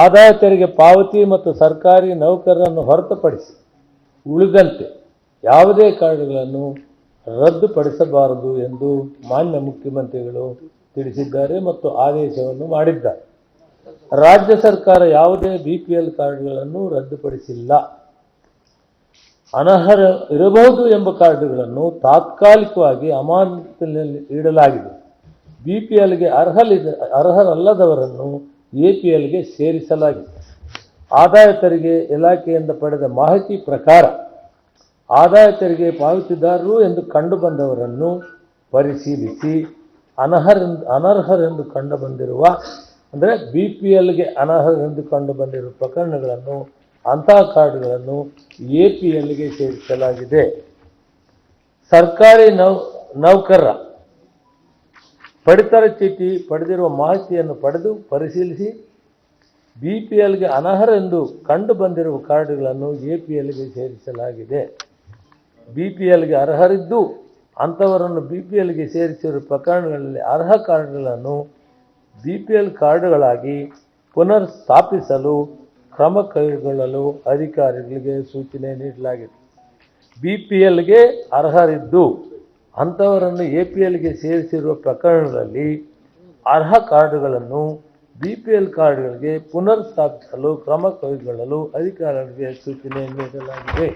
ಆದಾಯ ತೆರಿಗೆ ಪಾವತಿ ಮತ್ತು ಸರ್ಕಾರಿ ನೌಕರರನ್ನು ಹೊರತುಪಡಿಸಿ ಉಳಿದಂತೆ ಯಾವುದೇ ಕಾರ್ಡ್ಗಳನ್ನು ರದ್ದುಪಡಿಸಬಾರದು ಎಂದು ಮಾನ್ಯ ಮುಖ್ಯಮಂತ್ರಿಗಳು ತಿಳಿಸಿದ್ದಾರೆ ಮತ್ತು ಆದೇಶವನ್ನು ಮಾಡಿದ್ದಾರೆ. ರಾಜ್ಯ ಸರ್ಕಾರ ಯಾವುದೇ ಬಿ ಪಿ ಎಲ್ ಕಾರ್ಡ್ಗಳನ್ನು ರದ್ದುಪಡಿಸಿಲ್ಲ. ಅನರ್ಹ ಇರಬಹುದು ಎಂಬ ಕಾರ್ಡ್ಗಳನ್ನು ತಾತ್ಕಾಲಿಕವಾಗಿ ಅಮಾನತಿನಲ್ಲಿ ಇಡಲಾಗಿದೆ. ಬಿ ಪಿ ಎಲ್ಗೆ ಅರ್ಹಲಿದ, ಅರ್ಹರಲ್ಲದವರನ್ನು ಎ ಪಿ ಎಲ್ಗೆ ಸೇರಿಸಲಾಗಿದೆ. ಆದಾಯ ತೆರಿಗೆ ಇಲಾಖೆಯಿಂದ ಪಡೆದ ಮಾಹಿತಿ ಪ್ರಕಾರ ಆದಾಯ ತೆರಿಗೆ ಪಾವತಿದಾರರು ಎಂದು ಕಂಡುಬಂದವರನ್ನು ಪರಿಶೀಲಿಸಿ ಅನರ್ಹರೆಂದು ಅನರ್ಹರೆಂದು ಕಂಡುಬಂದಿರುವ, ಅಂದರೆ ಬಿ ಪಿ ಎಲ್ಗೆ ಅನರ್ಹರೆಂದು ಕಂಡುಬಂದಿರುವ ಪ್ರಕರಣಗಳನ್ನು, ಅಂತಹ ಕಾರ್ಡ್ಗಳನ್ನು ಎ ಪಿ ಎಲ್ಗೆ ಸೇರಿಸಲಾಗಿದೆ. ಸರ್ಕಾರಿ ನೌ ನೌಕರರ ಪಡಿತರ ಚೀಟಿ ಪಡೆದಿರುವ ಮಾಹಿತಿಯನ್ನು ಪಡೆದು ಪರಿಶೀಲಿಸಿ ಬಿ ಪಿ ಎಲ್ಗೆ ಅನರ್ಹರೆಂದು ಕಂಡು ಬಂದಿರುವ ಕಾರ್ಡ್ಗಳನ್ನು ಎ ಪಿ ಎಲ್ಗೆ ಸೇರಿಸಲಾಗಿದೆ. ಬಿ ಪಿ ಎಲ್ಗೆ ಅರ್ಹರಿದ್ದು ಅಂಥವರನ್ನು ಬಿ ಪಿ ಎಲ್ಗೆ ಸೇರಿಸಿರುವ ಪ್ರಕರಣಗಳಲ್ಲಿ ಅರ್ಹ ಕಾರ್ಡ್ಗಳನ್ನು ಬಿ ಪಿ ಎಲ್ ಕಾರ್ಡ್ಗಳಾಗಿ ಪುನರ್ ಸ್ಥಾಪಿಸಲು ಕ್ರಮ ಕೈಗೊಳ್ಳಲು ಅಧಿಕಾರಿಗಳಿಗೆ ಸೂಚನೆ ನೀಡಲಾಗಿದೆ. ಬಿ ಪಿ ಎಲ್ಗೆ ಅರ್ಹರಿದ್ದು ಅಂಥವರನ್ನು ಎ ಪಿ ಎಲ್ಗೆ ಸೇರಿಸಿರುವ ಪ್ರಕರಣದಲ್ಲಿ ಅರ್ಹ ಕಾರ್ಡ್ಗಳನ್ನು ಬಿ ಪಿ ಎಲ್ ಕಾರ್ಡ್ಗಳಿಗೆ ಪುನರ್ ಸ್ಥಾಪಿಸಲು ಕ್ರಮ ಕೈಗೊಳ್ಳಲು ಅಧಿಕಾರಿಗಳಿಗೆ ಸೂಚನೆ ನೀಡಲಾಗಿದೆ.